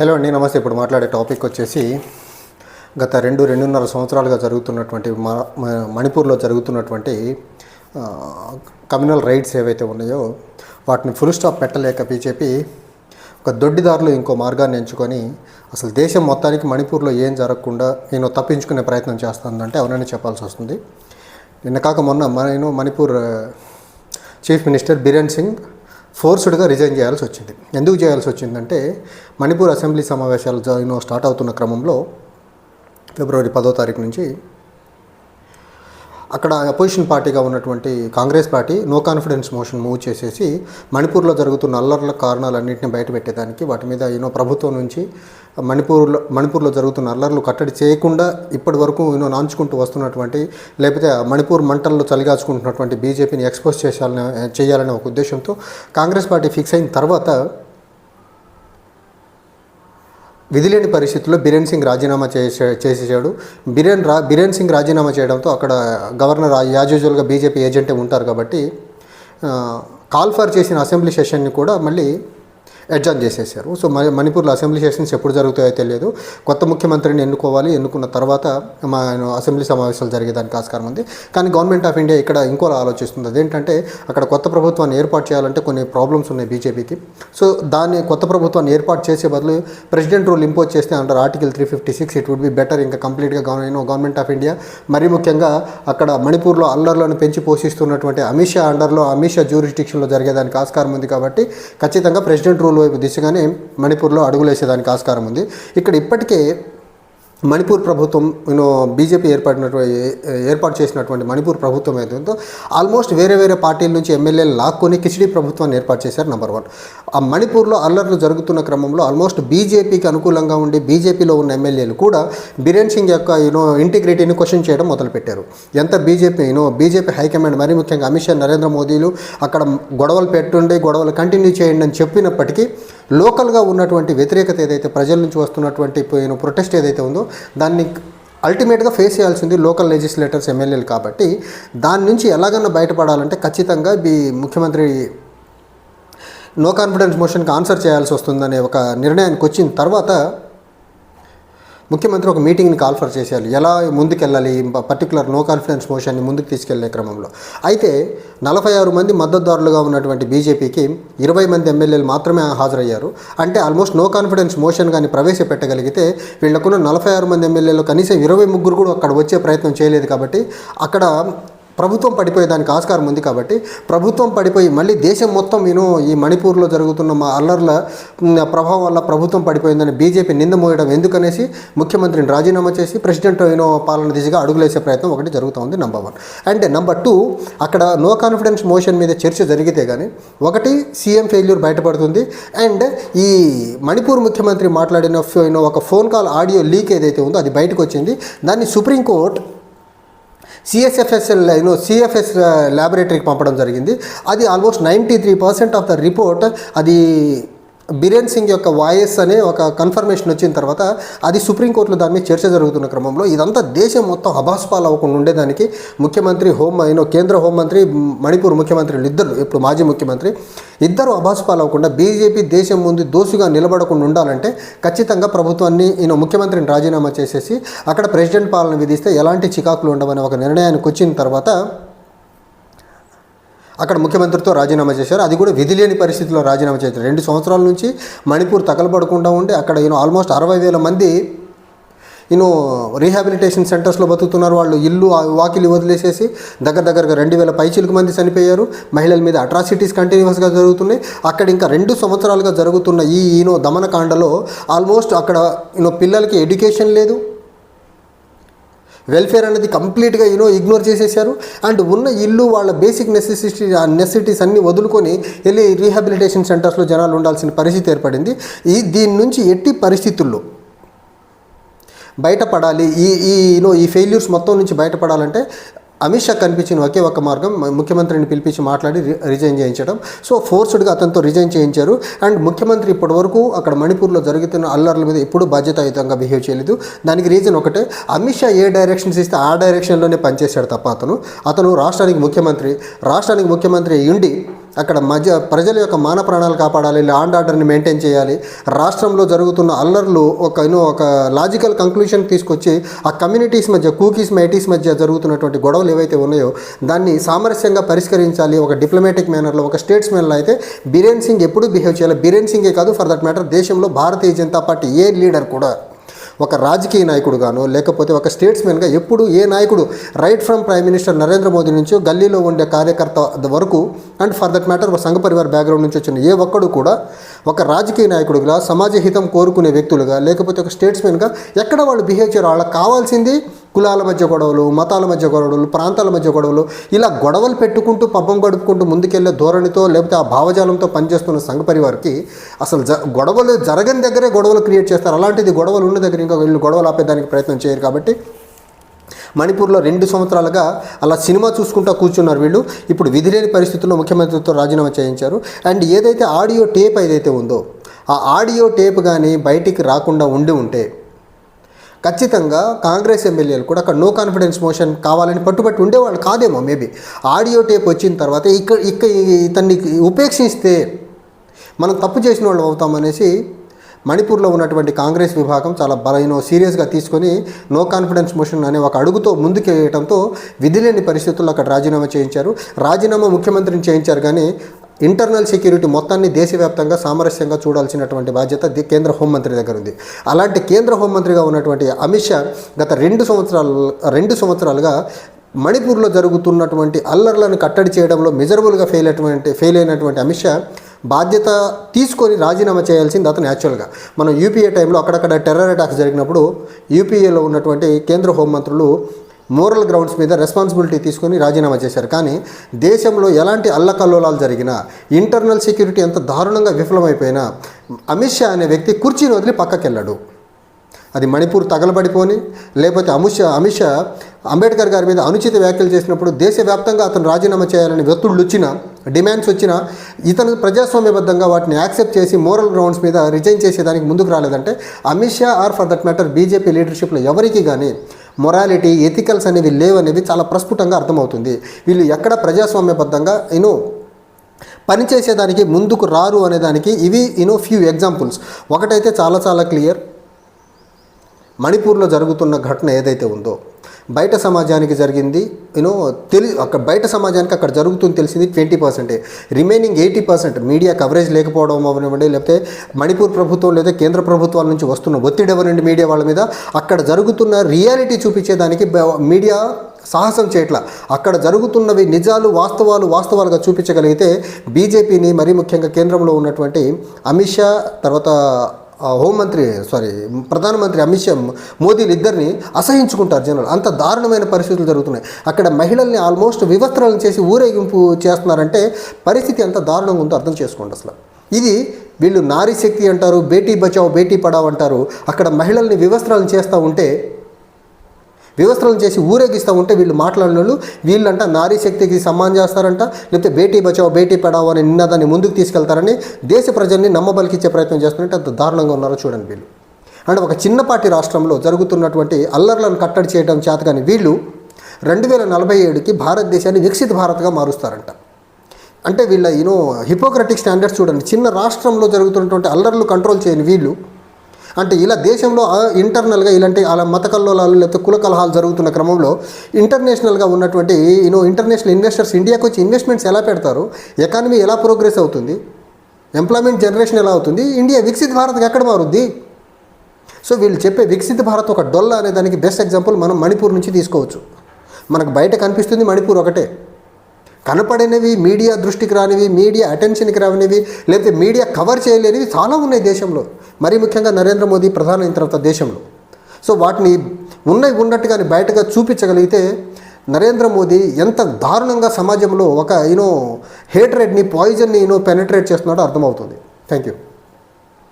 Hello అండి నమస్తే. ఇప్పుడు మాట్లాడే టాపిక్ వచ్చేసి గత రెండు రెండున్నర సంవత్సరాలుగా జరుగుతున్నటువంటి మణిపూర్లో జరుగుతున్నటువంటి కమ్యూనల్ రైట్స్ ఏవైతే ఉన్నాయో వాటిని ఫుల్ స్టాప్ పెట్టలేక బీజేపీ ఒక దొడ్డిదారులు ఇంకో మార్గాన్ని ఎంచుకొని అసలు దేశం మొత్తానికి మణిపూర్లో ఏం జరగకుండా నేను తప్పించుకునే ప్రయత్నం చేస్తానంటే అవునని చెప్పాల్సి వస్తుంది. నిన్న కాక మొన్న నేను మణిపూర్ చీఫ్ మినిస్టర్ బిరేన్ సింగ్ ఫోర్స్డ్గా రిజైన్ చేయాల్సి వచ్చింది. ఎందుకు చేయాల్సి వచ్చిందంటే మణిపూర్ అసెంబ్లీ సమావేశాలు జాయిన్ స్టార్ట్ అవుతున్న క్రమంలో ఫిబ్రవరి పదో తారీఖు నుంచి అక్కడ అపోజిషన్ పార్టీగా ఉన్నటువంటి Congress party no confidence motion move చేసేసి మణిపూర్లో జరుగుతున్న అల్లర్ల కారణాలన్నింటినీ బయటపెట్టేదానికి వాటి మీద ఎన్నో ప్రభుత్వం నుంచి మణిపూర్లో మణిపూర్లో జరుగుతున్న అల్లర్లు కట్టడి చేయకుండా ఇప్పటి వరకు యూనో నాంచుకుంటూ వస్తున్నటువంటి లేకపోతే మణిపూర్ మంటల్లో చలిగాచుకుంటున్నటువంటి బీజేపీని ఎక్స్పోజ్ చేయాలని చేయాలనే ఒక ఉద్దేశంతో కాంగ్రెస్ పార్టీ ఫిక్స్ అయిన తర్వాత విధిలేని పరిస్థితుల్లో బిరేన్ సింగ్ రాజీనామా చేసే చేసేసాడు బిరేన్ రా బిరేన్ సింగ్ రాజీనామా చేయడంతో అక్కడ గవర్నర్ యాజ్ యూజువల్గా బీజేపీ ఏజెంటే ఉంటారు కాబట్టి కాల్ఫర్ కాల్ ఫర్ చేసిన అసెంబ్లీ సెషన్ని కూడా మళ్ళీ అడ్జాన్ చేసేసారు. సో మన మణిపూర్లో అసెంబ్లీ సెషన్స్ ఎప్పుడు జరుగుతాయో తెలియదు. కొత్త ముఖ్యమంత్రిని ఎన్నుకోవాలి ఎన్నుకున్న తర్వాత మా అసెంబ్లీ సమావేశాలు జరిగేదానికి ఆస్కారం ఉంది. కానీ గవర్నమెంట్ ఆఫ్ ఇండియా ఇక్కడ ఇంకోలా ఆలోచిస్తుంది. అదేంటంటే అక్కడ కొత్త ప్రభుత్వాన్ని ఏర్పాటు చేయాలంటే కొన్ని ప్రాబ్లమ్స్ ఉన్నాయి బీజేపీకి. సో దాన్ని కొత్త ప్రభుత్వాన్ని ఏర్పాటు చేసే బదులు ప్రెసిడెంట్ రూల్ ఇంపోజ్ చేస్తే అంటారు article three fifty six it would be better ఇంకా కంప్లీట్గా గవర్నమెంట్ ఆఫ్ ఇండియా. మరీ ముఖ్యంగా అక్కడ మణిపూర్లో అల్లర్లను పెంచి పోషిస్తున్నటువంటి అమిత్ షా అండర్లో అమిత్ షా జ్యూరిస్టిక్షన్లో జరిగేదానికి ఆస్కారం ఉంది కాబట్టి ఖచ్చితంగా ప్రెసిడెంట్ రూల్ వైపు దిశగానే మణిపూర్లో అడుగులేసేదానికి ఆస్కారం ఉంది. ఇక్కడ ఇప్పటికే మణిపూర్ ప్రభుత్వం యూనో బీజేపీ ఏర్పడినటువంటి ఏర్పాటు చేసినటువంటి మణిపూర్ ప్రభుత్వం ఏదైతే ఆల్మోస్ట్ వేరే వేరే పార్టీల నుంచి ఎమ్మెల్యేలు లాక్కొని కిచిడి ప్రభుత్వాన్ని ఏర్పాటు చేశారు నెంబర్ వన్ ఆ మణిపూర్లో అల్లర్లు జరుగుతున్న క్రమంలో ఆల్మోస్ట్ బీజేపీకి అనుకూలంగా ఉండి బీజేపీలో ఉన్న ఎమ్మెల్యేలు కూడా బిరేన్ సింగ్ యొక్క యూనో ఇంటిగ్రిటీని క్వశ్చన్ చేయడం మొదలుపెట్టారు. ఎంత బీజేపీ యూనో బీజేపీ హైకమాండ్ మరీ ముఖ్యంగా అమిత్ షా నరేంద్ర మోదీలు అక్కడ గొడవలు పెట్టుండి గొడవలు కంటిన్యూ చేయండి అని చెప్పినప్పటికీ లోకల్గా ఉన్నటువంటి వ్యతిరేకత ఏదైతే ప్రజల నుంచి వస్తున్నటువంటి ప్రొటెస్ట్ ఏదైతే ఉందో దాన్ని అల్టిమేట్గా ఫేస్ చేయాల్సింది లోకల్ లెజిస్లేటర్స్ ఎమ్మెల్యేలు కాబట్టి దాని నుంచి ఎలాగన్నా బయటపడాలంటే ఖచ్చితంగా ఈ ముఖ్యమంత్రి నో కాన్ఫిడెన్స్ మోషన్కి ఆన్సర్ చేయాల్సి వస్తుందనే ఒక నిర్ణయానికి వచ్చిన తర్వాత ముఖ్యమంత్రి ఒక మీటింగ్ని కాల్ఫర్ చేసేయాలి ఎలా ముందుకెళ్ళాలి? పర్టికులర్ నో కాన్ఫిడెన్స్ మోషన్ని ముందుకు తీసుకెళ్ళే క్రమంలో. అయితే నలభై ఆరు మంది మద్దతుదారులుగా ఉన్నటువంటి బీజేపీకి ఇరవై మంది ఎమ్మెల్యేలు మాత్రమే హాజరయ్యారు. అంటే ఆల్మోస్ట్ నో కాన్ఫిడెన్స్ మోషన్ కానీ ప్రవేశపెట్టగలిగితే వీళ్ళకున్న నలభై ఆరు మంది ఎమ్మెల్యేలు కనీసం ఇరవై ముగ్గురు కూడా అక్కడ వచ్చే ప్రయత్నం చేయలేదు కాబట్టి అక్కడ ప్రభుత్వం పడిపోయేదానికి ఆస్కారం ఉంది కాబట్టి ప్రభుత్వం పడిపోయి మళ్ళీ దేశం మొత్తం నేను ఈ మణిపూర్లో జరుగుతున్న మా అల్లర్ల ప్రభావం వల్ల ప్రభుత్వం పడిపోయిందని బీజేపీ నింద మోయడం ఎందుకనేసి ముఖ్యమంత్రిని రాజీనామా చేసి ప్రెసిడెంట్ యూనో పాలన దిశగా అడుగులేసే ప్రయత్నం ఒకటి జరుగుతుంది number one and number two అక్కడ నో కాన్ఫిడెన్స్ మోషన్ మీద చర్చ జరిగితే కానీ ఒకటి సీఎం ఫెయిల్యూర్ బయటపడుతుంది. అండ్ ఈ మణిపూర్ ముఖ్యమంత్రి మాట్లాడిన ఒక ఫోన్ కాల్ ఆడియో లీక్ ఏదైతే ఉందో అది బయటకు వచ్చింది దాన్ని supreme court CSFSL you know CFS ల్యాబొరేటరీకి పంపడం జరిగింది. అది almost ninety three percent of the report అది బిరేన్ సింగ్ యొక్క వాయిస్ అనే ఒక కన్ఫర్మేషన్ వచ్చిన తర్వాత అది సుప్రీంకోర్టులో దాని మీద చర్చ జరుగుతున్న క్రమంలో ఇదంతా దేశం మొత్తం అభాస్పాలు అవ్వకుండా ఉండేదానికి ముఖ్యమంత్రి హోం అయినో కేంద్ర హోంమంత్రి మణిపూర్ ముఖ్యమంత్రులు ఇద్దరు ఇప్పుడు మాజీ ముఖ్యమంత్రి ఇద్దరు అభాస్పాలు అవ్వకుండా బీజేపీ దేశం ముందు దోసుగా నిలబడకుండా ఉండాలంటే ఖచ్చితంగా ప్రభుత్వాన్ని ఈయన ముఖ్యమంత్రిని రాజీనామా చేసేసి అక్కడ ప్రెసిడెంట్ పాలన విధిస్తే ఎలాంటి చికాకులు ఉండవనే ఒక నిర్ణయానికి వచ్చిన తర్వాత అక్కడ ముఖ్యమంత్రితో రాజీనామా చేశారు. అది కూడా విధి లేని పరిస్థితిలో రాజీనామా చేశారు. రెండు సంవత్సరాల నుంచి మణిపూర్ తగలబడకుండా ఉండి అక్కడ ఈయన ఆల్మోస్ట్ అరవై వేల మంది ఈయన రీహాబిలిటేషన్ సెంటర్స్లో బతుకుతున్నారు. వాళ్ళు ఇల్లు వాకిలి వదిలేసేసి దగ్గర దగ్గరగా రెండు వేల పైచిలకు మంది చనిపోయారు. మహిళల మీద అట్రాసిటీస్ కంటిన్యూస్గా జరుగుతున్నాయి. అక్కడ ఇంకా రెండు సంవత్సరాలుగా జరుగుతున్న ఈ ఈనో దమనకాండలో ఆల్మోస్ట్ అక్కడ ఈనో పిల్లలకి ఎడ్యుకేషన్ లేదు. వెల్ఫేర్ అనేది కంప్లీట్గా యూనో ఇగ్నోర్ చేసేసారు. అండ్ ఉన్న ఇల్లు వాళ్ళ బేసిక్ నెసెసిటీ నెసెసిటీస్ అన్నీ వదులుకొని వెళ్ళి రీహాబిలిటేషన్ సెంటర్స్లో జనాలు ఉండాల్సిన పరిస్థితి ఏర్పడింది. ఈ దీని నుంచి ఎట్టి పరిస్థితుల్లో బయటపడాలి ఈ ఈ యూనో ఈ ఫెయిల్యూర్స్ మొత్తం నుంచి బయటపడాలంటే అమిత్ షా కనిపించిన ఒకే ఒక మార్గం ముఖ్యమంత్రిని పిలిపించి మాట్లాడి రి- రిజైన్ చేయించడం. సో ఫోర్స్డ్గా అతనితో రిజైన్ చేయించారు. అండ్ ముఖ్యమంత్రి ఇప్పటివరకు అక్కడ మణిపూర్లో జరుగుతున్న అల్లర్ల మీద ఎప్పుడూ బాధ్యతాయుతంగా బిహేవ్ చేయలేదు. దానికి రీజన్ ఒకటే అమిత్ షా ఏ డైరెక్షన్స్ ఇస్తే ఆ డైరెక్షన్లోనే పనిచేశాడు తప్ప అతను. అతను రాష్ట్రానికి ముఖ్యమంత్రి రాష్ట్రానికి ముఖ్యమంత్రి ఉండి అక్కడ మధ్య ప్రజల యొక్క మాన ప్రాణాలు కాపాడాలి లా అండ్ ఆర్డర్ని మెయింటైన్ చేయాలి. రాష్ట్రంలో జరుగుతున్న అల్లర్లు ఒక యూనో ఒక లాజికల్ కంక్లూషన్ తీసుకొచ్చి ఆ కమ్యూనిటీస్ మధ్య కూకీస్ మైటీస్ మధ్య జరుగుతున్నటువంటి గొడవలు ఏవైతే ఉన్నాయో దాన్ని సామరస్యంగా పరిష్కరించాలి. ఒక డిప్లొమాటిక్ మేనర్లో ఒక స్టేట్స్ మేనర్లో అయితే బీరేన్ సింగ్ ఎప్పుడు బిహేవ్ చేయాలి? బీరేన్ సింగే కాదు ఫర్ దట్ మ్యాటర్ దేశంలో భారతీయ జనతా పార్టీ ఏ లీడర్ కూడా. ఒక రాజకీయ నాయకుడుగానో లేకపోతే ఒక స్టేట్స్మెన్గా ఎప్పుడు ఏ నాయకుడు right from prime minister Narendra Modi నుంచి గల్లీలో ఉండే కార్యకర్త వరకు అండ్ ఫర్ దట్ మ్యాటర్ సంఘ పరివార్ బ్యాక్గ్రౌండ్ నుంచి వచ్చిన ఏ ఒక్కడు కూడా ఒక రాజకీయ నాయకుడుగా సమాజ హితం కోరుకునే వ్యక్తులుగా లేకపోతే ఒక స్టేట్స్మెన్గా ఎక్కడ వాళ్ళు బిహేవ్ చేయరు వాళ్ళకి కావాల్సింది కులాల మధ్య గొడవలు మతాల మధ్య గొడవలు ప్రాంతాల మధ్య గొడవలు ఇలా గొడవలు పెట్టుకుంటూ పబ్బం గడుపుకుంటూ ముందుకెళ్ళే ధోరణితో లేకపోతే ఆ భావజాలంతో పనిచేస్తున్న సంఘ పరివారికి అసలు జ గొడవలు జరగని దగ్గరే గొడవలు క్రియేట్ చేస్తారు. అలాంటిది గొడవలు ఉన్న దగ్గర ఇంకా వీళ్ళు గొడవలు ఆపేదానికి ప్రయత్నం చేయరు కాబట్టి మణిపూర్లో రెండు సంవత్సరాలుగా అలా సినిమా చూసుకుంటూ కూర్చున్నారు వీళ్ళు. ఇప్పుడు విధి లేని పరిస్థితుల్లో ముఖ్యమంత్రితో రాజీనామా చేయించారు. అండ్ ఏదైతే ఆడియో టేప్ ఏదైతే ఉందో ఆ ఆడియో టేప్ కానీ బయటికి రాకుండా ఉండి ఉంటే ఖచ్చితంగా కాంగ్రెస్ ఎమ్మెల్యేలు కూడా అక్కడ నో కాన్ఫిడెన్స్ మోషన్ కావాలని పట్టుబట్టి ఉండేవాళ్ళు కాదేమో మేబీ ఆడియో టేప్ వచ్చిన తర్వాత ఇక్కడ ఇక్కడ ఇతన్ని ఉపేక్షిస్తే మనం తప్పు చేసిన వాళ్ళు అవుతామనేసి మణిపూర్లో ఉన్నటువంటి కాంగ్రెస్ విభాగం చాలా బలహీన సీరియస్గా తీసుకొని నో కాన్ఫిడెన్స్ మోషన్ అనే ఒక అడుగుతో ముందుకెళ్ళటంతో విధిలేని పరిస్థితుల్లో అక్కడ రాజీనామా చేయించారు. రాజీనామా ముఖ్యమంత్రిని చేయించారు కానీ ఇంటర్నల్ సెక్యూరిటీ మొత్తాన్ని దేశవ్యాప్తంగా సామరస్యంగా చూడాల్సినటువంటి బాధ్యత కేంద్ర హోంమంత్రి దగ్గర ఉంది. అలాంటి కేంద్ర హోంమంత్రిగా ఉన్నటువంటి అమిత్ షా గత రెండు సంవత్సరాలు రెండు సంవత్సరాలుగా మణిపూర్లో జరుగుతున్నటువంటి అల్లర్లను కట్టడి చేయడంలో మెజరబుల్గా ఫెయిల్ అయినటువంటి ఫెయిల్ అయినటువంటి అమిత్ షా బాధ్యత తీసుకొని రాజీనామా చేయాల్సింది అతను యాక్చువల్గా మనం యూపీఏ టైంలో అక్కడక్కడ టెర్రర్ అటాక్స్ జరిగినప్పుడు యూపీఏలో ఉన్నటువంటి కేంద్ర హోంమంత్రులు మోరల్ గ్రౌండ్స్ మీద రెస్పాన్సిబిలిటీ తీసుకొని రాజీనామా చేశారు. కానీ దేశంలో ఎలాంటి అల్లకల్లోలాలు జరిగినా ఇంటర్నల్ సెక్యూరిటీ ఎంత దారుణంగా విఫలమైపోయినా అమిత్ షా అనే వ్యక్తి కుర్చీని వదిలి పక్కకెళ్ళాడు. అది మణిపూర్ తగలబడిపోని లేకపోతే అమిత్ షా అమిత్ షా అంబేద్కర్ గారి మీద అనుచిత వ్యాఖ్యలు చేసినప్పుడు దేశవ్యాప్తంగా అతను రాజీనామా చేయాలని ఒత్తిళ్ళు వచ్చినా డిమాండ్స్ వచ్చినా ఇతను ప్రజాస్వామ్యబద్ధంగా వాటిని యాక్సెప్ట్ చేసి మోరల్ గ్రౌండ్స్ మీద రిజైన్ చేసేదానికి ముందుకు రాలేదంటే Amit Shah or for that matter BJP లీడర్షిప్లో ఎవరికి కానీ మొరాలిటీ ఎథికల్స్ అనేవి లేవనేవి చాలా ప్రస్ఫుటంగా అర్థమవుతుంది. వీళ్ళు ఎక్కడ ప్రజాస్వామ్యబద్ధంగా యూనో పనిచేసేదానికి ముందుకు రారు అనేదానికి ఇవి యూనో ఫ్యూ ఎగ్జాంపుల్స్ ఒకటైతే చాలా చాలా క్లియర్ మణిపూర్లో జరుగుతున్న ఘటన ఏదైతే ఉందో బయట సమాజానికి జరిగింది యూనో తెలి అక్కడ బయట సమాజానికి అక్కడ జరుగుతుంది తెలిసింది ట్వంటీ పర్సెంటే. Remaining eighty percent media coverage లేకపోవడం అవనివ్వండి లేకపోతే మణిపూర్ ప్రభుత్వం లేదా కేంద్ర ప్రభుత్వాల నుంచి వస్తున్న ఒత్తిడి ఎవరండి మీడియా వాళ్ళ మీద అక్కడ జరుగుతున్న రియాలిటీ చూపించేదానికి మీడియా సాహసం చేయట్ల. అక్కడ జరుగుతున్నవి నిజాలు వాస్తవాలు వాస్తవాలుగా చూపించగలిగితే బీజేపీని మరీ ముఖ్యంగా కేంద్రంలో ఉన్నటువంటి అమిత్ షా తర్వాత హోంమంత్రి సారీ ప్రధానమంత్రి అమిత్ షా మోదీలు ఇద్దరిని అసహించుకుంటారు జనాలు. అంత దారుణమైన పరిస్థితులు జరుగుతున్నాయి. అక్కడ మహిళల్ని ఆల్మోస్ట్ వివస్త్రాలను చేసి ఊరేగింపు చేస్తున్నారంటే పరిస్థితి ఎంత దారుణంగా ఉందో అర్థం చేసుకోండి అసలు. ఇది వీళ్ళు నారీ శక్తి అంటారు బేటీ బచావ్ బేటీ పడావ్ అంటారు. అక్కడ మహిళల్ని వివస్త్రాలను చేస్తూ ఉంటే వ్యవస్థలను చేసి ఊరేగిస్తూ ఉంటే వీళ్ళు మాట్లాడిన వాళ్ళు వీళ్ళంట నారీ శక్తికి సమ్మానం చేస్తారంట లేకపోతే బేటీ బచావో బేటీ పడావో అని నిన్నదాన్ని ముందుకు తీసుకెళ్తారని దేశ ప్రజల్ని నమ్మబలికిచ్చే ప్రయత్నం చేస్తున్నట్టు అంత దారుణంగా ఉన్నారో చూడండి వీళ్ళు. అంటే ఒక చిన్నపాటి రాష్ట్రంలో జరుగుతున్నటువంటి అల్లర్లను కట్టడి చేయడం చేతగాని వీళ్ళు రెండు వేల నలభై ఏడుకి భారతదేశాన్ని వికసిత భారత్గా మారుస్తారంట. అంటే వీళ్ళ యూనో హిపోక్రటిక్ స్టాండర్డ్స్ చూడండి చిన్న రాష్ట్రంలో జరుగుతున్నటువంటి అల్లర్లు కంట్రోల్ చేయని వీళ్ళు అంటే ఇలా దేశంలో ఇంటర్నల్గా ఇలాంటి అలా మత కల్లోలాలు లేకపోతే కుల కలహాలు జరుగుతున్న క్రమంలో ఇంటర్నేషనల్గా ఉన్నటువంటి యూనో ఇంటర్నేషనల్ ఇన్వెస్టర్స్ ఇండియాకి వచ్చి ఇన్వెస్ట్మెంట్స్ ఎలా పెడతారు? ఎకానమీ ఎలా ప్రోగ్రెస్ అవుతుంది? ఎంప్లాయ్మెంట్ జనరేషన్ ఎలా అవుతుంది? ఇండియా వికసిత భారత్కి ఎక్కడ మారుద్ది? సో వీళ్ళు చెప్పే వికసిత భారత్ ఒక డొల్ల అనే దానికి బెస్ట్ ఎగ్జాంపుల్ మనం మణిపూర్ నుంచి తీసుకోవచ్చు. మనకు బయట కనిపిస్తుంది మణిపూర్ ఒకటే. కనపడనివి మీడియా దృష్టికి రానివి మీడియా అటెన్షన్కి రానివి లేకపోతే మీడియా కవర్ చేయలేనివి చాలా ఉన్నాయి దేశంలో. మరీ ముఖ్యంగా నరేంద్ర మోదీ ప్రధాని అయిన తర్వాత దేశంలో. సో వాటిని ఉన్నవి ఉన్నట్టుగాని బయటగా చూపించగలిగితే నరేంద్ర మోదీ ఎంత దారుణంగా సమాజంలో ఒక యూనో హేట్రెడ్ని పాయిజన్ని యూనో పెనట్రేట్ చేస్తున్నాడో అర్థమవుతుంది. Thank you